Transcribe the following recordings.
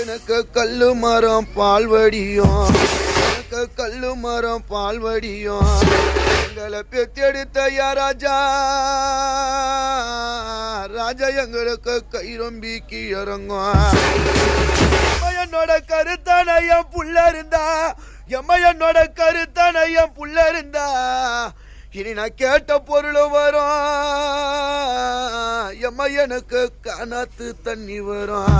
எனக்கு கல்லு மரம் பால்வடியும் எனக்கு கல்லு மரம் பால்வடியும் எங்களை பெத்தெடுத்த யா ராஜா? ராஜா எங்களுக்கு கை ரொம்பிக்கு இறங்கும் என்னோட கருத்தான என் புள்ள இருந்தா? எம்ம என்னோட கருத்தான என் புள்ள இருந்தா? இனி நான் கேட்ட பொருள் வரும். எம்மா எனக்கு கணத்து தண்ணி வரும்.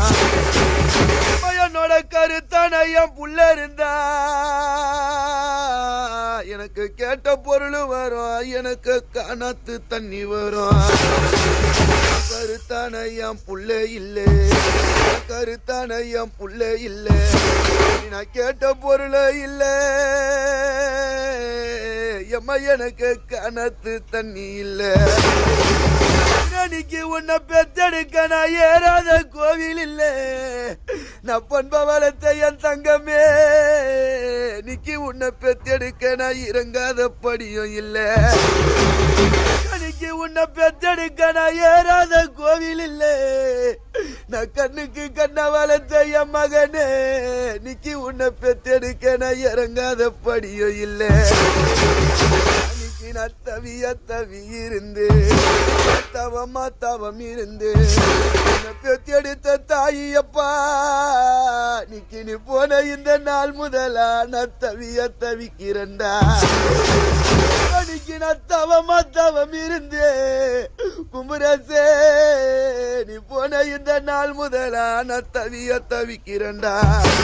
என் புள்ள இருந்தா எனக்கு கேட்ட பொருள் வரும் எனக்கு கணத்து தண்ணி வரும் கருத்தான என் புள்ள இல்லை கருத்தான என் புள்ள இல்லை. நான் கேட்ட பொருள் இல்லை. எம்மா எனக்கு கணத்து தண்ணி இல்லை. அன்னைக்கு உன்னை பெத்தெடுக்க நான் ஏறாத கோவில் இல்லை. நான் என் தங்கமே. நிக்கி உன்னை பெத்தெடுக்க நான் இறங்காத படியும் இல்லை. நிக்கி உன்னை பெத்தெடுக்க நான் ஏறாத கோவில் இல்ல. நான் கண்ணுக்கு கண்ண வளர்த்த என் மகனே. நிக்கி உன்னை பெத்தெடுக்க நான் இறங்காத படியும் இல்ல. அன்னைக்கு நான் தவிய தவி இருந்து தவமா தவம் இருந்து உன்னை பெத்தெடுத்த தாயப்பா நிக்கி நீ போன இந்த நாள் முதலா நான் தவிய தவிக்கிறேன்டா அன்னைக்கு நான் தவமா தவம் இருந்தே குமரசே நீ போன இந்த நாள் முதலா நான் தவிய தவிக்கிறேன்டா